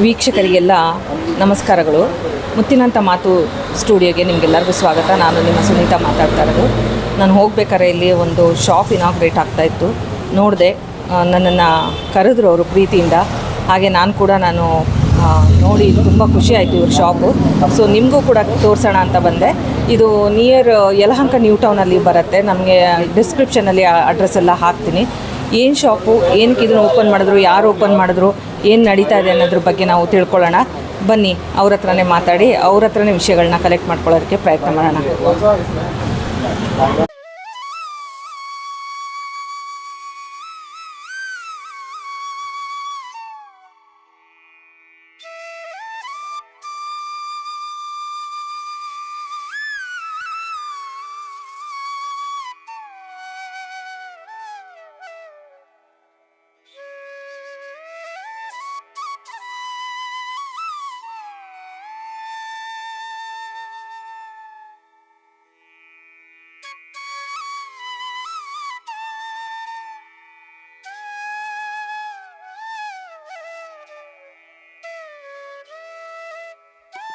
ವೀಕ್ಷಕರಿಗೆಲ್ಲ ನಮಸ್ಕಾರಗಳು. ಮುತ್ತಿನಂಥ ಮಾತು ಸ್ಟುಡಿಯೋಗೆ ನಿಮಗೆಲ್ಲರಿಗೂ ಸ್ವಾಗತ. ನಾನು ನಿಮ್ಮ ಸುನೀತಾ ಮಾತಾಡ್ತಾ ಇರೋದು. ನಾನು ಹೋಗ್ಬೇಕಾದ್ರೆ ಇಲ್ಲಿ ಒಂದು ಶಾಪ್ ಇನಾಗ್ರೇಟ್ ಆಗ್ತಾಯಿತ್ತು ನೋಡಿದೆ ನನ್ನನ್ನು ಕರೆದ್ರು ಅವರು ಪ್ರೀತಿಯಿಂದ. ಹಾಗೆ ನಾನು ಕೂಡ ನಾನು ನೋಡಿ ತುಂಬ ಖುಷಿ ಆಯಿತು ಇವ್ರ ಶಾಪು. ಸೊ ನಿಮಗೂ ಕೂಡ ತೋರಿಸೋಣ ಅಂತ ಬಂದೆ. ಇದು ನಿಯರ್ ಯಲಹಂಕ ನ್ಯೂ ಟೌನಲ್ಲಿ ಬರುತ್ತೆ. ನಮಗೆ ಡಿಸ್ಕ್ರಿಪ್ಷನಲ್ಲಿ ಅಡ್ರೆಸ್ ಎಲ್ಲ ಹಾಕ್ತೀನಿ. ಏನು ಶಾಪು ಏನಕ್ಕೆ ಇದನ್ನು ಓಪನ್ ಮಾಡಿದ್ರು, ಯಾರು ಓಪನ್ ಮಾಡಿದ್ರು, ಏನು ನಡೀತಾ ಇದೆ ಅನ್ನೋದ್ರ ಬಗ್ಗೆ ನಾವು ತಿಳ್ಕೊಳ್ಳೋಣ. ಬನ್ನಿ, ಅವ್ರ ಹತ್ರನೇ ಮಾತಾಡಿ, ಅವ್ರ ಹತ್ರನೇ ವಿಷಯಗಳನ್ನ ಕಲೆಕ್ಟ್ ಮಾಡ್ಕೊಳ್ಳೋದಕ್ಕೆ ಪ್ರಯತ್ನ ಮಾಡೋಣ.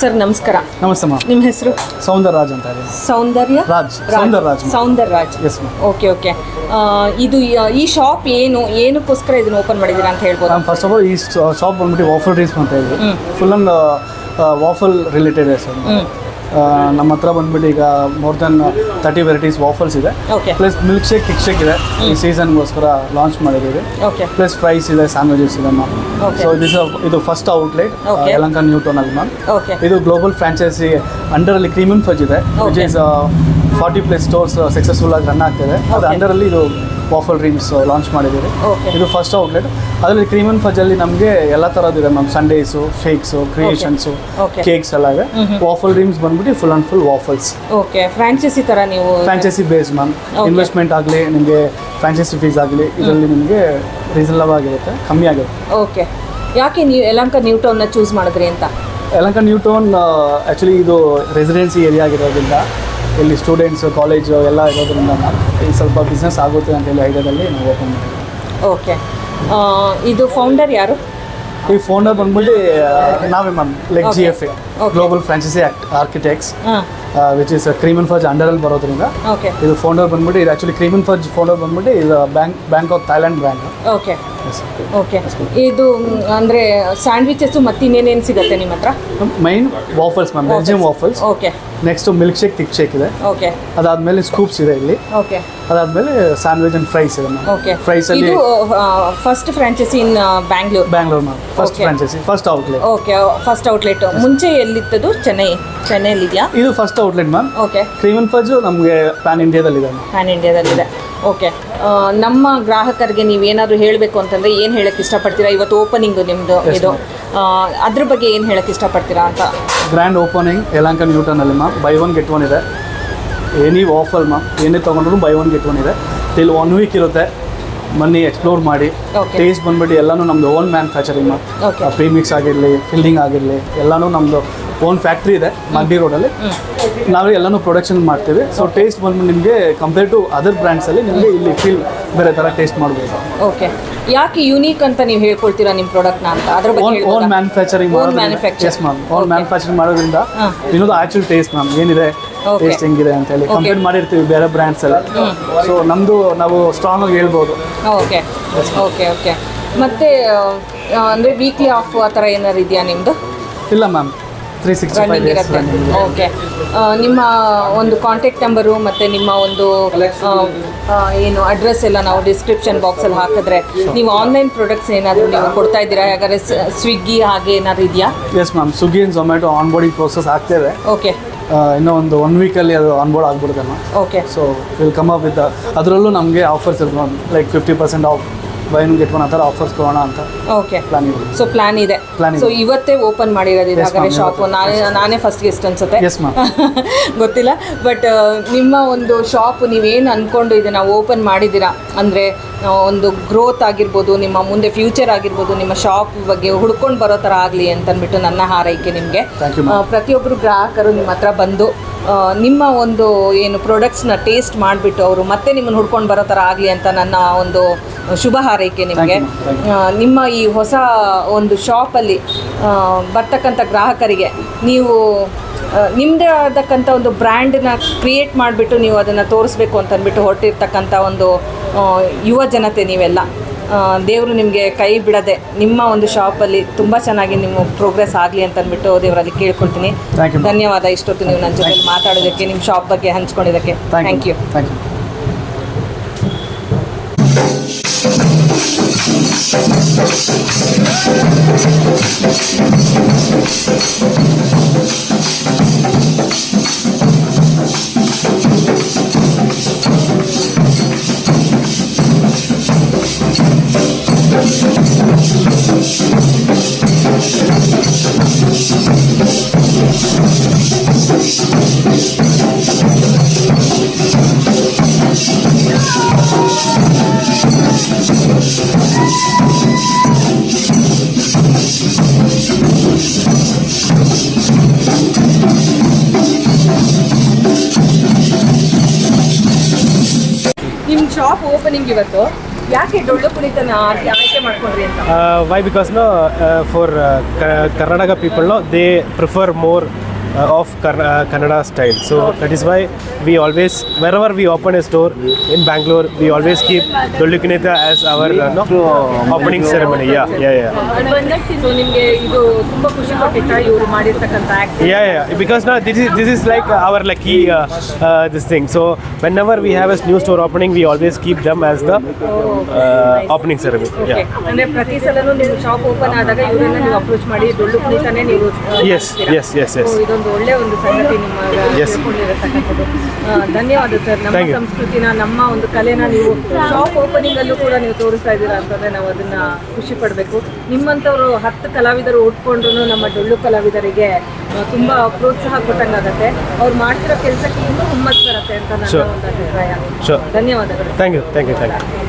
ಸರ್ ನಮಸ್ಕಾರ. ನಮಸ್ತೆ ಮ್ಯಾಮ್ ನಿಮ್ಮ ಹೆಸರು? ಸೌಂದರ್ ರಾಜ್ ಅಂತ Soundarya? Raj. Soundar Raj Soundar Raj yes ma'am okay okay ಇದು ಈ ಶಾಪ್ ಏನು ಏನಕ್ಕೋಸ್ಕರ ಇದನ್ನ ಓಪನ್ ಮಾಡಿದ್ದೀರಾ ಅಂತ ಹೇಳ್ಬೋದು. ನಾನು ಫಸ್ಟ್ ಆಫ್ ಆಲ್ ಈ ಶಾಪ್ ಬಂದ್ಬಿಟ್ಟು ವಾಫಲ್ ಡ್ರೀಸ್ ಅಂತ ಹೇಳಿ. Full and waffle related sir ನಮ್ಮ ಹತ್ರ ಬಂದ್ಬಿಟ್ಟು ಈಗ more than thirty varieties waffles ಇದೆ. Okay plus milk shake thick shake ಇದೆ. ಈ ಸೀಸನ್ಗೋಸ್ಕರ ಲಾಂಚ್ ಮಾಡಿದ್ದೀವಿ. ಓಕೆ ಪ್ಲಸ್ ಫ್ರೈಸ್ ಇದೆ ಸ್ಯಾಂಡ್ವಿಚಸ್ ಇದೆ ಮ್ಯಾಮ್. ಸೊ ದಿಸ್ ಇದು first outlet Yelahanka Yelahanka new ಟೌನಲ್ಲಿ ma'am ಇದು ಗ್ಲೋಬಲ್ ಫ್ರಾಂಚೈಸಿ ಅಂಡರಲ್ಲಿ ಕ್ರೀಮಿಯಂ ಫಜ್ ಇದೆ which. Is forty plus stores successful ಆಗಿ ರನ್ ಆಗ್ತಿದೆ. ಅದು. ಅಂಡರಲ್ಲಿ ಇದು ವಾಫಲ್ ಡ್ರೀಮ್ಸ್ ಲಾಂಚ್ ಮಾಡಿದ್ದೀವಿ. ಇದು ಫಸ್ಟ್ ಔಟ್ಲೆಟ್ ಅದರಲ್ಲಿ ಕ್ರೀಮನ್ ಫಜ್ಜಲ್ಲಿ ನಮಗೆ ಎಲ್ಲ ಥರದ್ದು ಇದೆ ma'am sundaes shakes creations. Cakes ಎಲ್ಲ ಇದೆ. ವಾಫಲ್ ಡ್ರೀಮ್ಸ್ ಬಂದ್ಬಿಟ್ಟು full and full waffles okay franchise ಥರ ನೀವು ಫ್ರಾಂಚೈಸಿ ಬೇಸ್ ಮ್ಯಾಮ್ ಇನ್ವೆಸ್ಟ್ಮೆಂಟ್ ಆಗಲಿ ನಿಮಗೆ ಫ್ರಾಂಚೈಸಿ ಫೀಸ್ ಆಗಲಿ ಇದರಲ್ಲಿ ನಿಮಗೆ ರೀಸನಬಲ್ ಆಗಿರುತ್ತೆ ಕಮ್ಮಿ ಆಗಿರುತ್ತೆ ಓಕೆ ಯಾಕೆ ನೀವು ಯಲಂಕ ನ್ಯೂ ಟೌನ್ನ ಚೂಸ್ ಮಾಡಿದ್ರಿ ಅಂತ? ಯಲಂಕ ನ್ಯೂ ಟೌನ್ ಆ್ಯಕ್ಚುಲಿ ಇದು ರೆಸಿಡೆನ್ಸಿ ಏರಿಯಾ ಆಗಿರೋದ್ರಿಂದ ಇಲ್ಲಿ ಸ್ಟೂಡೆಂಟ್ಸ್ ಕಾಲೇಜು ಎಲ್ಲ ಇರೋದ್ರಿಂದ ಇಲ್ಲಿ ಸ್ವಲ್ಪ ಬಿಸ್ನೆಸ್ ಆಗುತ್ತೆ ಅಂತ ಹೇಳಿ ಐಡಿಯಾದಲ್ಲಿ ನಾವು ಓಪನ್ ಮಾಡಿದ್ವಿ ಓಕೆ. ಇದು ಫೌಂಡರ್ ಯಾರು? ಈ ಫೌಂಡರ್ ಬಂದ್ಬಿಟ್ಟು ನಾವೇ ma'am like G F A. Global franchise architects which is cream and fudge ಅಂಡರಲ್ಲಿ ಬರೋದ್ರಿಂದ ಓಕೆ ಇದು ಫೌಂಡರ್ ಬಂದ್ಬಿಟ್ಟು ಇದು ಆ್ಯಕ್ಚುಲಿ ಕ್ರೀಮನ್ ಫಜ್ ಫೌಂಡರ್ ಬಂದ್ಬಿಟ್ಟು ಇದು bank bank of Thailand bank okay okay ಇದು ಅಂದರೆ ಸ್ಯಾಂಡ್ವಿಚಸ್ಸು ಮತ್ತೆ ಇನ್ನೇನೇನು ಸಿಗುತ್ತೆ ನಿಮ್ಮ ಹತ್ರ? Main waffles ma'am Belgium waffles okay next milkshake thick shake ಇದೆ. ಓಕೆ ಅದಾದಮೇಲೆ ಸ್ಕೂಪ್ಸ್ ಇದೆ ಇಲ್ಲಿ. ಓಕೆ ಅದಾದಮೇಲೆ ಸ್ಯಾಂಡ್ವಿಚ್ ಅಂಡ್ ಫ್ರೈಸ್ ಇದೆ ಮ್ಯಾಮ್ ಓಕೆ ಫ್ರೈಸಲ್ಲಿ ಇದು first franchise in Bangalore Bangalore ma'am first. Franchise first outlet okay first outlet ಮುಂಚೆ ಎಲ್ಲಿತ್ತದು? ಚೆನ್ನೈ ಚೆನ್ನೈಲಿದೆಯಾ ಇದು first outlet ma'am okay cream and fudge ನಮಗೆ ಪ್ಯಾನ್ ಇಂಡಿಯಾದಲ್ಲಿದೆ ಇದೆ ಪ್ಯಾನ್ ಇಂಡಿಯಾದಲ್ಲಿದೆ ಓಕೆ ನಮ್ಮ ಗ್ರಾಹಕರಿಗೆ ನೀವು ಏನಾದರೂ ಹೇಳಬೇಕು ಅಂತಂದರೆ ಏನು ಹೇಳಕ್ಕೆ ಇಷ್ಟಪಡ್ತೀರಾ? ಇವತ್ತು ಓಪನಿಂಗು ನಿಮ್ಮದು ಇದು. ಅದ್ರ ಬಗ್ಗೆ ಏನು ಹೇಳಕ್ಕೆ ಇಷ್ಟಪಡ್ತೀರಾ ಅಂತ? Grand opening Yelahanka ನ್ಯೂಟನಲ್ಲಿ ma'am buy one get one ಇದೆ. ಎನಿ ಆಫರ್ ಮ್ಯಾಮ್ ಏನೇ ತೊಗೊಂಡ್ರು ಬೈ ಒನ್ ಗೆಟ್ ಒನ್ ಇದೆ. ಟಿಲ್ ಒನ್ ವೀಕ್ ಇರುತ್ತೆ. ಬನ್ನಿ ಎಕ್ಸ್ಪ್ಲೋರ್ ಮಾಡಿ ಟೇಸ್ಟ್ ಬಂದ್ಬಿಟ್ಟು ಎಲ್ಲನೂ ನಮ್ಮದು ಓನ್ ಮ್ಯಾನುಫ್ಯಾಕ್ಚರಿಂಗ್. ಪ್ರೀಮಿಕ್ಸ್ ಆಗಿರಲಿ ಫಿಲ್ಲಿಂಗ್ ಆಗಿರಲಿ ಎಲ್ಲನೂ ನಮ್ಮದು ಓನ್ ಫ್ಯಾಕ್ಟ್ರಿ ಇದೆ ಮಂಡಿ ರೋಡಲ್ಲಿ ನಾವು ಎಲ್ಲನೂ ಪ್ರೊಡಕ್ಷನ್ ಮಾಡ್ತೀವಿ ಸೊ ಟೇಸ್ಟ್ ಬಂದ್ಬಿಟ್ಟು ನಿಮಗೆ ಕಂಪೇರ್ ಟು ಅದರ್ ಬ್ರ್ಯಾಂಡ್ಸಲ್ಲಿ ನಿಮಗೆ ಇಲ್ಲಿ ಫೀಲ್ ಬೇರೆ ಥರ ಟೇಸ್ಟ್ ಮಾಡ್ಬೋದು ಓಕೆ ಯಾಕೆ ಯೂನಿಕ್ ಅಂತ ನೀವು ಹೇಳ್ಕೊಳ್ತೀರಾ ನಿಮ್ಮ ಪ್ರಾಡಕ್ಟ್ನ ಅಂತ ಅದರ ಬಗ್ಗೆ ಓನ್ ಓನ್ ಮ್ಯಾನುಫ್ಯಾಕ್ಚರಿಂಗ್ ಮಾಡೋದು. Ma'am own. ಮ್ಯಾನುಫ್ಯಾಕ್ಚರಿಂಗ್ ಮಾಡೋದ್ರಿಂದ. ಇನ್ನೊಂದು ಆ್ಯಕ್ಚುಲ್ ಟೇಸ್ಟ್ ಮ್ಯಾಮ್ ಏನಿದೆ. ಟೇಸ್ಟ್ ಹೆಂಗಿದೆ ಅಂತ ಹೇಳಿ. ಕಂಪೇರ್ ಮಾಡಿರ್ತೀವಿ ಬೇರೆ ಬ್ರ್ಯಾಂಡ್ಸ್ ಎಲ್ಲ. ಸೊ ನಮ್ಮದು ನಾವು ಸ್ಟ್ರಾಂಗ್ ಆಗಿ ಹೇಳ್ಬೋದು. ಓಕೆ ಓಕೆ ಓಕೆ ಮತ್ತೆ ಅಂದರೆ ವೀಕ್ಲಿ ಆಫ್ ಆ ಥರ ಏನಾರು ಇದೆಯಾ ನಿಮ್ಮದು ಇಲ್ಲ ಮ್ಯಾಮ್ ತ್ರೀ ಸಿಕ್ಸ್ಟಿ ರನ್ನಿಂಗ್ ಇರುತ್ತೆ. ಓಕೆ ನಿಮ್ಮ ಒಂದು ಕಾಂಟ್ಯಾಕ್ಟ್ ನಂಬರು ಮತ್ತು ನಿಮ್ಮ ಒಂದು ಏನು ಅಡ್ರೆಸ್ ಎಲ್ಲ ನಾವು ಡಿಸ್ಕ್ರಿಪ್ಷನ್ ಬಾಕ್ಸಲ್ಲಿ ಹಾಕಿದ್ರೆ ನೀವು ಆನ್ಲೈನ್ ಪ್ರಾಡಕ್ಟ್ಸ್ ಏನಾದರೂ ನೀವು ಕೊಡ್ತಾ ಇದ್ದೀರಾ? ಯಾಕಂದರೆ ಸ್ವಿಗ್ಗಿ ಹಾಗೆ ಏನಾದ್ರು ಇದೆಯಾ? Yes ma'am Swiggy and Zomato onboarding process ಆಗ್ತೇವೆ okay ಇನ್ನೂ ಒಂದು ಒನ್ ವೀಕಲ್ಲಿ ಅದು ಆನ್ಬೋರ್ಡ್ ಆಗ್ಬಿಡುತ್ತೆ okay so will come up with ಅದರಲ್ಲೂ ನಮಗೆ ಆಫರ್ಸ್ ಇರ್ಬೋದು like fifty percent off buy one get one ಆ ಥರ ಆಫರ್ಸ್ ಕೊಡೋಣ ಅಂತ ಓಕೆ ಪ್ಲಾನ್ ಇದೆ. ಸೊ ಪ್ಲಾನ್ ಇದೆ. Plan ಇದೆ. ಸೊ ಇವತ್ತೇ ಓಪನ್ ಮಾಡಿರೋದು Yes, ಹಾಗಾದ್ರೆ ma'am, ಶಾಪ್ ನಾನೇ ನಾನೇ ಫಸ್ಟ್ ಗೆಸ್ಟ್ ಅನ್ಸುತ್ತೆ. ಎಸ್ ಮ್ಯಾಮ್ ಗೊತ್ತಿಲ್ಲ. ಬಟ್ ನಿಮ್ಮ ಒಂದು ಶಾಪ್ ನೀವೇನು ಅಂದ್ಕೊಂಡು ಇದನ್ನು ಓಪನ್ ಮಾಡಿದ್ದೀರಾ? ಅಂದರೆ ಒಂದು ಗ್ರೋತ್ ಆಗಿರ್ಬೋದು ನಿಮ್ಮ ಮುಂದೆ ಫ್ಯೂಚರ್ ಆಗಿರ್ಬೋದು ನಿಮ್ಮ ಶಾಪ್ ಬಗ್ಗೆ ಹುಡ್ಕೊಂಡು ಬರೋ ಥರ ಆಗಲಿ ಅಂತಂದ್ಬಿಟ್ಟು ನನ್ನ ಹಾರೈಕೆ ನಿಮಗೆ. Thank you, ma'am. ಪ್ರತಿಯೊಬ್ಬರು ಗ್ರಾಹಕರು ನಿಮ್ಮ ಹತ್ರ ಬಂದು ಆ, ನಿಮ್ಮ ಒಂದು ಏನು ಪ್ರಾಡಕ್ಟ್ಸ್ನ ಟೇಸ್ಟ್ ಮಾಡಿಬಿಟ್ಟು ಅವರು ಮತ್ತೆ ನಿಮ್ಮನ್ನು ಹುಡ್ಕೊಂಡು ಬರೋ ಥರ ಆಗಲಿ ಅಂತ ನನ್ನ ಒಂದು ಶುಭ ಹಾರೈಕೆ ನಿಮಗೆ. ನಿಮ್ಮ ಈ ಹೊಸ ಒಂದು ಶಾಪಲ್ಲಿ ಬರ್ತಕ್ಕಂಥ ಗ್ರಾಹಕರಿಗೆ ನೀವು ನಿಮ್ಮದೇ ಆದಕ್ಕಂಥ ಒಂದು ಬ್ರ್ಯಾಂಡನ್ನ ಕ್ರಿಯೇಟ್ ಮಾಡಿಬಿಟ್ಟು ನೀವು ಅದನ್ನು ತೋರಿಸ್ಬೇಕು ಅಂತ ಅಂದ್ಬಿಟ್ಟು ಹೊರಟಿರ್ತಕ್ಕಂಥ ಒಂದು ಯುವ ಜನತೆ ನೀವೆಲ್ಲ. ದೇವರು ನಿಮಗೆ ಕೈ ಬಿಡದೆ ನಿಮ್ಮ ಒಂದು ಶಾಪಲ್ಲಿ ತುಂಬ ಚೆನ್ನಾಗಿ ನಿಮ್ಮ ಪ್ರೋಗ್ರೆಸ್ ಆಗಲಿ ಅಂತ ಅಂದ್ಬಿಟ್ಟು ದೇವರಲ್ಲಿ ಕೇಳ್ಕೊಳ್ತೀನಿ. ಧನ್ಯವಾದ. ಇಷ್ಟೊತ್ತು ನೀವು ನನ್ನ ಜೊತೆ ಮಾತಾಡೋದಕ್ಕೆ ನಿಮ್ಮ ಶಾಪ್ ಬಗ್ಗೆ ಹಂಚ್ಕೊಂಡಿದ್ದಕ್ಕೆ. ಥ್ಯಾಂಕ್ ಯು ಥ್ಯಾಂಕ್ ಯು ನಿಮ್ಮ ಶಾಪ್ ಓಪನಿಂಗ್ ಇವತ್ತು ಯಾಕೆ ಡೊಳ್ಳು ಕುಣಿತನ ಆಯ್ಕೆ ಮಾಡ್ಕೊಂಡ್ರಿ ಅಂತ Uh, why? Because no, uh, for uh, Ka- Karnataka people, no, they prefer more uh, of Kar- uh, Kannada wherever we open a store in Bangalore, we always keep Dollu Kunita as our uh, no, opening ceremony. Yeah, yeah, yeah. So ನಿಮಗೆ ಇದು ತುಂಬಾ ಖುಷಿ ಕೊಟ್ಟಿತ್ತ ಇವರು ಮಾಡಿರ್ತಕ್ಕಂಥ act Yeah, yeah. Because now this is this is like our lucky uh, uh, this thing. So whenever we have a new store opening, we always keep them as the uh, opening ceremony. Yeah. ಅಂದ್ರೆ ಪ್ರತಿ ಸಲನೂ ನೀವು shop open ಆದಾಗ ಇವರನ್ನ ನೀವು approach ಮಾಡಿ ಡೊಳ್ಳು ಕುಣಿತಾನೆ ನೀವು ಆ, Yes, ಮಾಡ್ತೀರಾ? yes, yes, yes. So ಇದೊಂದು ಒಳ್ಳೆ ಒಂದು ಸಂಗತಿ ನಿಮ್ಮ Yes. ತಿಳ್ಕೊಂಡಿರತಕ್ಕಂಥದ್ದು ಆ, ಧನ್ಯವಾದ ಸರ್. ನಮ್ಮ ಸಂಸ್ಕೃತಿನ ನಮ್ಮ ಒಂದು ಕಲೆನ ನೀವು ಶಾಪ್ ಓಪನಿಂಗ್ ಅಲ್ಲೂ ಕೂಡ ನೀವು ತೋರಿಸ್ತಾ ಇದ್ದೀರಾ ಅಂತಂದ್ರೆ ನಾವು ಅದನ್ನ ಖುಷಿ ಪಡಬೇಕು. ನಿಮ್ಮಂಥವ್ರು ಹತ್ತು ಕಲಾವಿದರು ಉಟ್ಕೊಂಡ್ರು ನಮ್ಮ ಡೊಳ್ಳು ಕಲಾವಿದರಿಗೆ ತುಂಬಾ ಪ್ರೋತ್ಸಾಹ ಕೊಟ್ಟಂಗಾಗತ್ತೆ. ಅವ್ರು ಮಾಡ್ತಿರೋ ಕೆಲಸಕ್ಕೆ ಇನ್ನೂ ಹುಮ್ಮಸ್ ಬರುತ್ತೆ ಅಂತ ನನ್ನ. ಒಂದು ಅಭಿಪ್ರಾಯ. ಧನ್ಯವಾದಗಳು. Thank you thank you.